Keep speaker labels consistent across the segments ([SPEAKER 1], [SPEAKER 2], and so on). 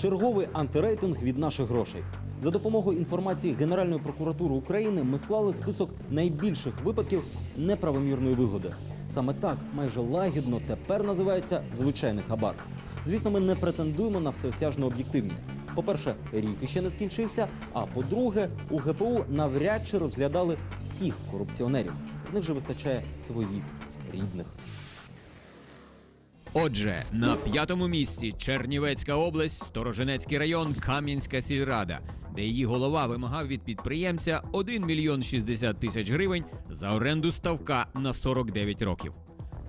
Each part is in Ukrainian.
[SPEAKER 1] Черговий антирейтинг від наших грошей. За допомогою інформації Генеральної прокуратури України ми склали список найбільших випадків неправомірної вигоди. Саме так майже лагідно тепер називається звичайний хабар. Звісно, ми не претендуємо на всеосяжну об'єктивність. По-перше, рік іще не скінчився. А по-друге, у ГПУ навряд чи розглядали всіх корупціонерів. В них же вистачає своїх рідних.
[SPEAKER 2] Отже, на п'ятому місці Чернівецька область, Сторожинецький район, Кам'янська сільрада, де її голова вимагав від підприємця 1 мільйон 60 тисяч гривень за оренду ставка на 49 років.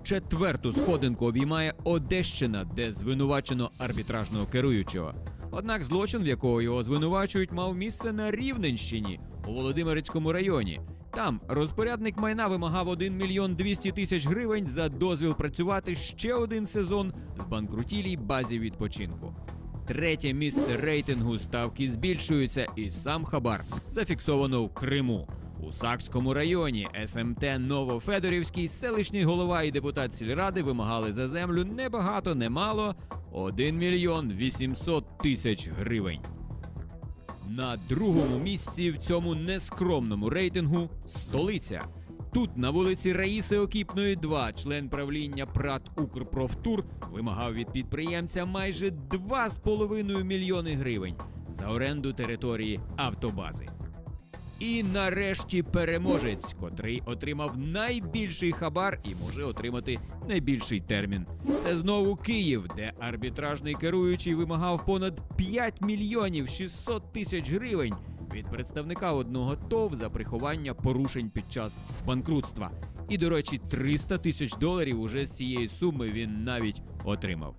[SPEAKER 2] Четверту сходинку обіймає Одещина, де звинувачено арбітражного керуючого. Однак злочин, в якого його звинувачують, мав місце на Рівненщині у Володимирецькому районі. Там розпорядник майна вимагав 1 мільйон 200 тисяч гривень за дозвіл працювати ще один сезон з банкрутілій базі відпочинку. Третє місце рейтингу ставки збільшуються, і сам хабар зафіксовано в Криму. У Сакському районі СМТ Новофедорівський селищний голова і депутат сільради вимагали за землю небагато, немало 1 мільйон 800 тисяч гривень. На другому місці в цьому нескромному рейтингу столиця. Тут на вулиці Раїси Окіпної 2 член правління ПРАТ Укрпрофтур вимагав від підприємця майже 2,5 мільйони гривень за оренду території автобази. І нарешті переможець, котрий отримав найбільший хабар і може отримати найбільший термін. Це знову Київ, де арбітражний керуючий вимагав понад 5 мільйонів 600 тисяч гривень від представника одного ТОВ за приховання порушень під час банкрутства. І, до речі, 300 тисяч доларів уже з цієї суми він навіть отримав.